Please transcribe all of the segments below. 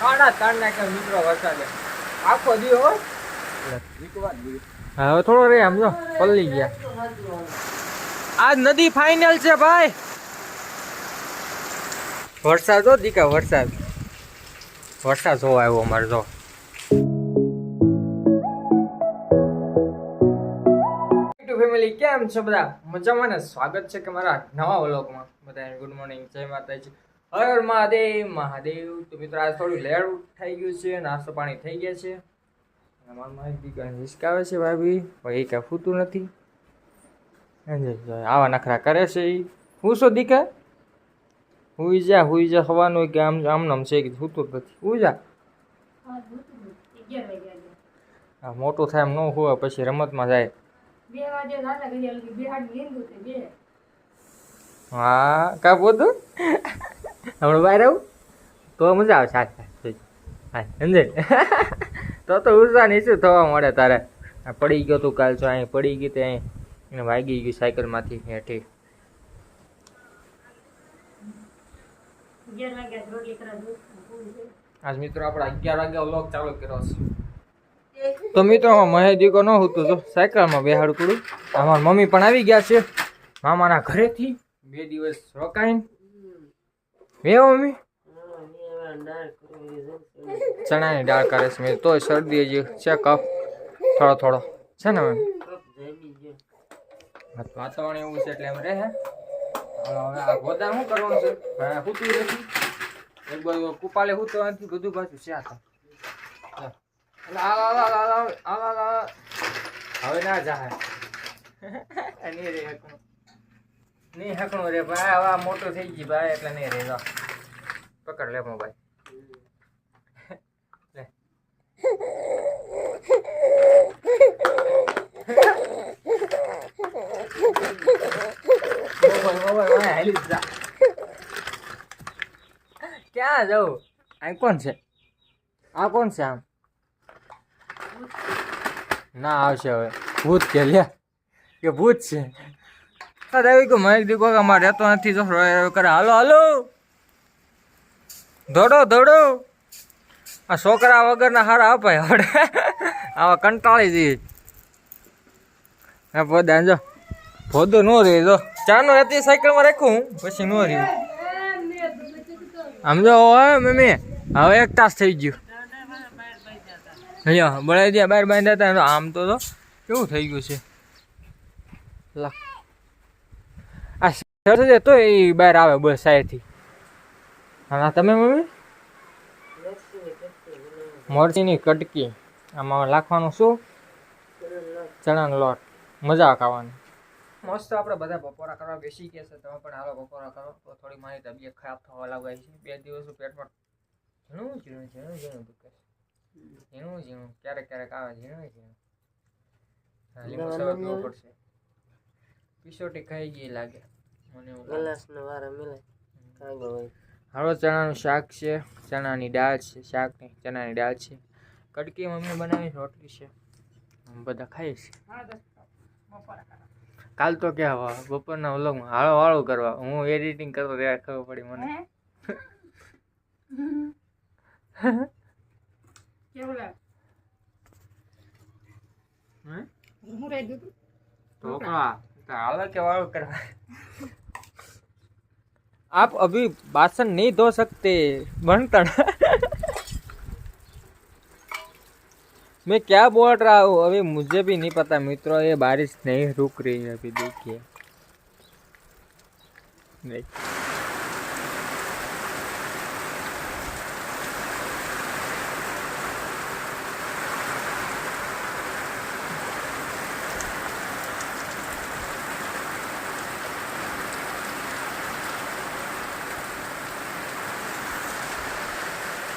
કાણા તાણ નાખે મિત્રો વરસાદે. આખો દી હો હવે થોડો રે આમ જો પલ્લી ગયા. આજ નદી ફાઇનલ છે ભાઈ. વરસાદ હો દીકા વરસાદ. વરસાદ જોવા આવ્યો અમારે જો. ફેમિલી કેમ છો બધા? મજામાં ને? સ્વાગત છે કે મારા નવા વ્લોગમાં. બધાને ગુડ મોર્નિંગ જય માતાજી. હર મહાદેવ મહાદેવ. તો મિત્રો આજ થોડું લેડ થઈ ગયું છે નાસ્તો પાણી થઈ ગયા છે. મારા મારી દીકરા હિસકાવે છે ભાભી ભાઈ કાંઈ ફૂતું નથી. આવા નખરા કરે છે એ હું શું દીકા હુઈ જા હુઈ જા હવાનું કે આમ આમ નામ છે કે ફૂતું જ નથી. હુઈ જા આ મોટું થાય એમ ન હોય પછી રમતમાં જાય. હા કા પોતું હમણાં બહાર આવું? તો મજા આવે હા સમજે તો તો ઊર્જા નીચું થવા મળે તારે? આ પડી ગયો તું કાલ છો અહીં પડી ગયું તે અહીં. એને વાગી ગયું સાયકલમાંથી હેઠી. આજ મિત્રો આપણે અગિયાર વાગ્યા વ્લોગ ચાલુ કર્યો છે. તો મિત્રો મહે દીકો ન હતું તો સાયકલમાં બેહાડું અમારા મમ્મી પણ આવી ગયા છે. મામાના ઘરેથી બે દિવસ રોકાઈને બે મમ્મી? ચણાની દાળ કરે છે મેં. તોય શરદી હજી છે કફ. થોડો થોડો. છે ને મેમ વાતાવરણ એવું છે એટલે એમ રહે હવે આ ગોદા શું કરવાનું છે? હવે સૂતું નથી. એક બાજુ કુપાલે સૂતો નથી બધું પાછું છે આ. હવે ના જાય નહીં હકણું રે ભાઈ, હવે મોટું થઈ ગયું ભાઈ, એટલે નહીં રે પકડ લે મોબાઈલ. ક્યાં જાઉં આ કોણ છે? આ કોણ છે આમ? ના આવશે હવે. ભૂત કે લ્યા? કે ભૂત છે? આવી ગયો મહેક દીકો કે અમારે રહેતો નથી, જો કરે. હાલો હાલો. દોડો દોડો. આ છોકરા વગરના હારા અપાય હવે આવા કંટાળી જઈએ. હા પોદા જો પોદો નો રે જો. ચાનો હતી સાયકલમાં રાખું પછી નો રહ્યું. આમ જો મમ્મી, હવે એક તાસ થઈ ગયું. અહીંયા, બળાઈ દે બહાર બાંધ્યા હતા, આમ તો કેવું થઈ ગયું છે. લા. આ સર છે તો એ બહાર આવે બસ સાહેબથી હા તમે મમ્મી? મરચીની કટકી. આમાં નાખવાનું શું? ચણાનો લોટ. મજા ખાવાની. મસ્ત આપણે બધા બપોરા કરવા બેસી ગયા છે. તમે પણ હાલો બપોરા કરો. તો થોડી મારી તબિયત ખરાબ થવા લાગે છે. બે દિવસ પેટમાં ઝીણું ઝીણું ઝીણું ઝીણું દુખે ઝીણું ઝીણું. ક્યારેક ક્યારેક આવે ઝીણું ઝીણું. લીંબુ પડશે. પીસોટી ખાઈ ગઈ લાગે. મને એવું લાગે. હાલો ચણાનું શાક છે. ચણાની દાળ છે. શાક નહીં ચણાની દાળ છે. કડકી મમ્મી બનાવી રોટલી છે. અમે બધા ખાઈ છે કાલ તો કે હવે? બપોરના વ્લોગમાં હાળો હાળો કરવા. હું એડિટિંગ કરતો ત્યારે ખબર પડી મને. કેવું લાગે? હે? હું રહી દઉં ઢોકળા. आप अभी बासन नहीं धो सकते बनता मैं क्या बोल रहा हूँ? अभी मुझे भी नहीं पता, मित्रों, ये बारिश नहीं रुक रही है अभी, देखिए।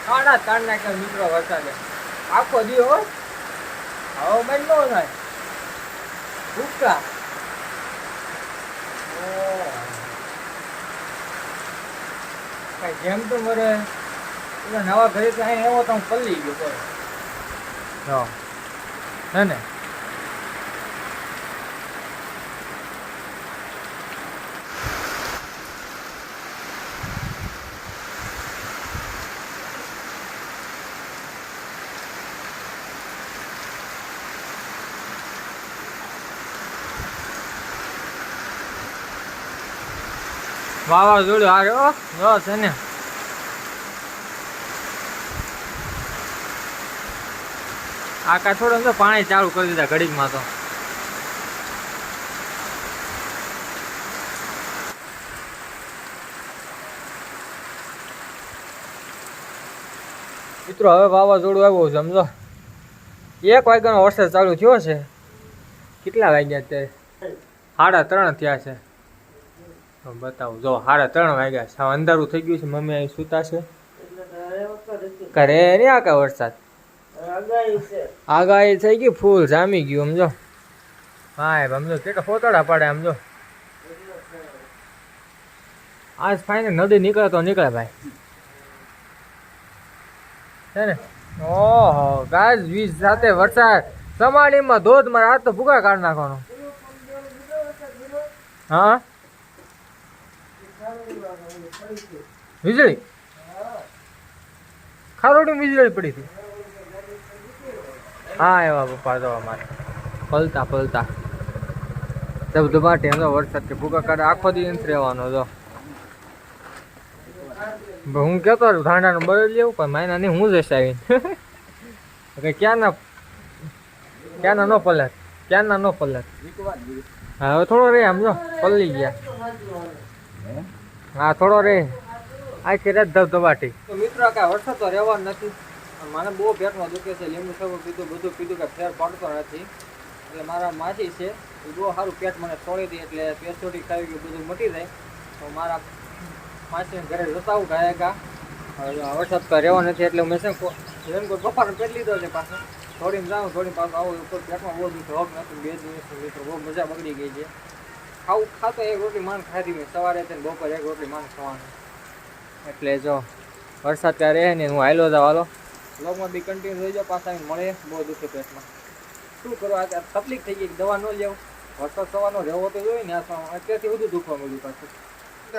नहीं ત્રણ નાખ્યા મિત્રો વરસાદે. આખો દી હો હવે નો થાય. ભૂકા જેમ તો મરે નવા ઘરે તો અહીં એવો તો હું પલ્લી ગયો હે. ને. વાવાઝોડું રહ્યો જો છે ને આકા થોડું તો પાણી ચાલુ કરી દીધા ઘડીકમાં તો. મિત્રો, હવે વાવાઝોડું આવ્યું સમજો. એક વાગ્યાનો વરસાદ ચાલુ થયો છે. કેટલા વાગ્યા અત્યારે? સાડા ત્રણ થયા છે. બતાવું. જો, સાડા ત્રણ વાગ્યા સાવ અંધારું થઈ ગયું છે. મમ્મી અહીં સૂતા છે. કરે નહીં આકા વરસાદ? આગાહી થઈ ગઈ. ફૂલ જામી ગયું, સમજો. હા સમજો. કેટલા ફોતડા પડે, સમજો. આજ ફાઈને નદી નીકળે તો નીકળે, ભાઈ. છે ને? ઓહો, ગાજ વીજ સાથે વરસાદ. સમાડીમાં ધોધ મારે આજ તો ભૂગા કાઢ નાખવાનો. હા? વીજળી? ખારોડી વીજળી પડી હતી. હા એવા પપ્પા તો અમારે પલતા પલતા ધબધબા એમ વરસાદ કે ભૂકા કાઢે આખો દિવસ રહેવાનો હતો. હું કહેતો હતો, ધાંડાનું બદલી લેવું, પણ માયના નહીં, હું જઈશ આવીને કે ક્યાંના ક્યાંના નો પલટ, ક્યાંના નો પલટ. હવે થોડો રે આમ જો, પલળી ગયા. હા, થોડો રે. આખી રાત ધબધબાટી. તો મિત્રો કાંઈ વરસાદ તો રહેવાનો નથી. મને બહુ પેટમાં દુખે છે, લીંબુ સબુ પીધું, બધું પીધું કે ફેર પડતો નથી. એટલે મારા માસી છે, એ બહુ સારું પેટ મને છોડી દે એટલે છોડી ખાવી ગયું, બધું મટી જાય. તો મારા માસીને ઘરે જતા ગયા કા આ વરસાદ તો રહેવો નથી, એટલે મેં છે ને એમ કોઈ પપ્પાને પેટ લીધો છે પાછો. થોડીને જાઉં થોડી પાછું આવું, ઉપર પેટમાં બહુ હોક નથી. બે દિવસ મિત્રો બહુ મજા બગડી ગઈ છે. ખાવું, ખાતો એક રોટલી માન ખાધી મેં. સવારે તેને બપોરે એક રોટલી માંડ ખાવાનું. એટલે જો, વરસાદ કાંઈ રહે ને હું હાલો જાવ હાલો. બ્લોગમાં બી કન્ટિન્યુ રહી જાઓ, પાછા મળે બહુ દુખે પેટમાં. શું કરો, આ તકલીફ થઈ ગઈ દવા ન લેવું. વરસાદ સવારનો રહેવો તો જોઈએ ને અત્યારથી બધું દુખવા મળ્યું પાછું.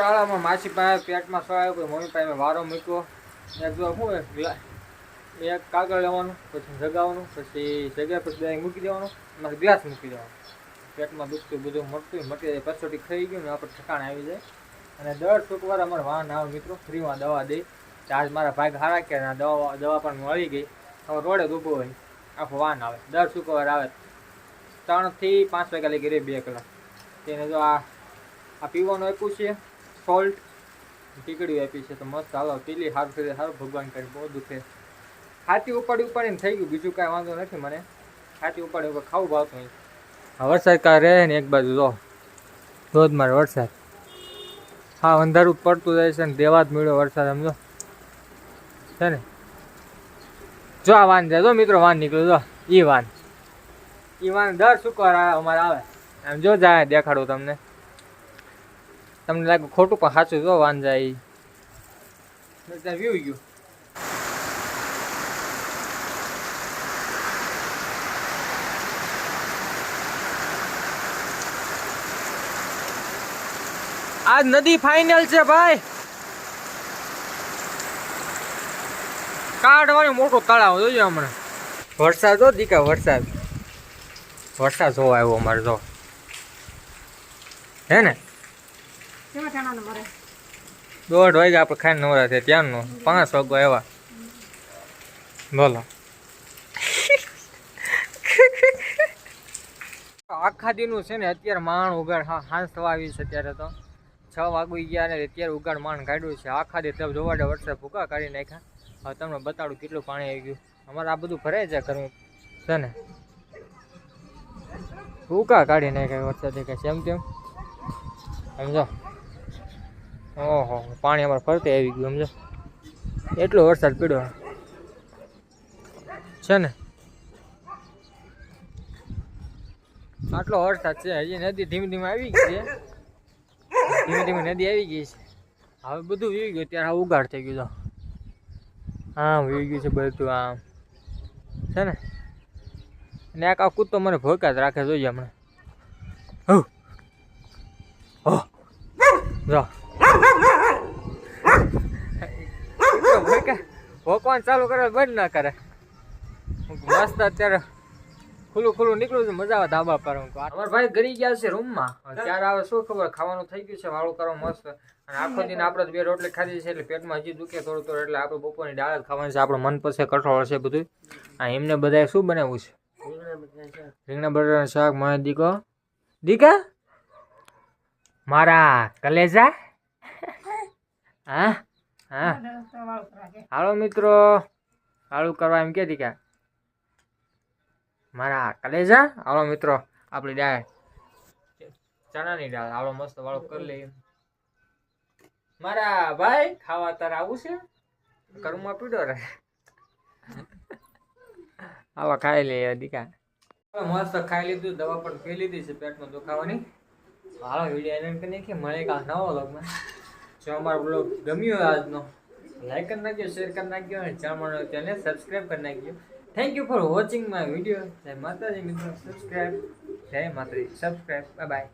આળામાં માછી પાસે પેટમાં સવાયો કોઈ મમ્મી પાસે વારો મૂક્યો. એક જો શું એક કાગળ લેવાનું, પછી જગાવવાનું, પછી જગ્યા પછી મૂકી દેવાનું એમાં ગ્લાસ મૂકી દેવાનો. પેટમાં દુખતું બધું મળતું મટી જાય પછોટી ખાઈ ગયું ને આપણે ઠકાણ આવી જાય. અને દર શુક્રવાર અમારે વાહન આવે મિત્રો, ફ્રીમાં દવા દે. આજ મારા ભાગ હારા કે દવા દવા પણ મળી ગઈ. હવે રોડે જ ઊભો હોય. આખું વાહન આવે. દર શુક્રવાર આવે ત્રણથી પાંચ વાગ્યા લગી રહે બે કલાક. તેને જો આ આ પીવાનું આપ્યું છે, સોલ્ટ. ટીકડી આપી છે, તો મસ્ત હાલો, પીલી થઈ જાય સારું ભગવાન કરે, બહુ દુખે હાથી ઉપાડી ઉપાડીને થઈ ગયું, બીજું કાંઈ વાંધો નથી મને. હાથી ઉપાડી ઉપર ખાવું ભાવતું વરસાદ કા રહે ને એક બાજુ જો ધોધમાર વરસાદ. હા, અંધારું પડતું જાય છે ને દેવા જ મળ્યો વરસાદ સમજો છે ને? જો આ વાન જાય, જો મિત્રો, વાન નીકળ્યો, જો. ઈ વાન. ઈ વાન દર શુક્રવાર અમારે આવે. આમ જો જાય, દેખાડું તમને. તમને લાગે ખોટું, પણ સાચું જો વાન જાય વ્યૂ ગયું. નદી ફાઇનલ છે ભાઈ. કાઢવાનું મોટું તળાવ જોજો હમણાં. વરસાદ જો દીકા વરસાદ. વરસાદ જોવા આવ્યો અમારે જો હે ને? દોઢ વાગે આપણે ખાઈને નવરા છે ત્યાંનો. પાંચ વાગો આવ્યા. બોલો. આખા દીનું છે ને અત્યારે માણ ઉગાડ હા હાંસ થવા આવી છે અત્યારે તો. છ વાગી ગયા અને અત્યારે ઉગાડ માણ કાઢ્યું છે. આખા દી તબ જોવાડે વરસાદ ભૂકા કાઢી નાખ્યા. હવે તમને બતાડું કેટલું પાણી આવી ગયું. અમારે આ બધું ભરાય છે ઘરનું છે ને? ભૂકા કાઢી નાખ્યા વરસાદ દેખાય છે. એમ તેમ સમજો? ઓહો, પાણી અમારે ફરતે આવી ગયું, સમજો? એટલો વરસાદ પડ્યો છે ને? આટલો વરસાદ છે. હજી નદી ધીમે ધીમે આવી ગઈ છે. ધીમે ધીમે નદી આવી ગઈ છે. હવે બધું વી ગયું. ત્યારે ઉગાડ થઈ ગયું તો. હા વી ગયું છે બધું આમ. છે ને? ને આ કૂદતો મને ભોકા જ રાખે જોઈએ હમણાં. જો. ભોકા. ભોકવાનું ચાલુ કરે બંધ ના કરે. મસ્ત અત્યારે ખુલ્લું ખુલ્લું નીકળ્યું છે મજા આવે ધાબા પર અમારા ભાઈ ગરી ગયા છે રૂમમાં. ત્યારે આવે શું ખબર ખાવાનું થઈ ગયું છે વાળું કરવા મસ્ત. અને આખો દિન આપણે બે રોટલી ખાધી છે એટલે પેટમાં હજી દુખે થોડું થોડું એટલે આપણે બપોરની દાળ જ ખાવાની છે. આપણું પછી કઠોળ છે બધું. આ એમને બધાએ શું બનાવ્યું છે? રીંગણા બટાટાનું શાક મારે દીકો. દીકા? મારા કલેજા? હા? હા. હાલો મિત્રો. આળું કરવા એમ કે દીકા. મારા કલેજા. આવડો મિત્રો, આપણી દાળ. ચણાની દાળ. આવડો મસ્ત વાળો કરી લઈએ. મારા ભાઈ ખાવા તારે આવું છે. કર્મમાં પીડો રે હાલો, ખાઈ લઈએ દીકા. મસ્ત ખાઈ લીધું. દવા પણ પી લીધી છે પેટમાં દુખાવાની. હાલો, વીડિયો એન્ડ કરી નાખીએ. મળે કાલ નવો વ્લોગમાં. જો અમારો બ્લોગ ગમ્યો આજનો લાઈક કરી નાખ્યો શેર કરી નાખ્યો અને ચેનલ ચેનલ સબસ્ક્રાઈબ કરી નાખજો. Thank you for watching my video જય માતાજી મિત્રો. સબસ્ક્રાઈબ જય માતાજી. Subscribe by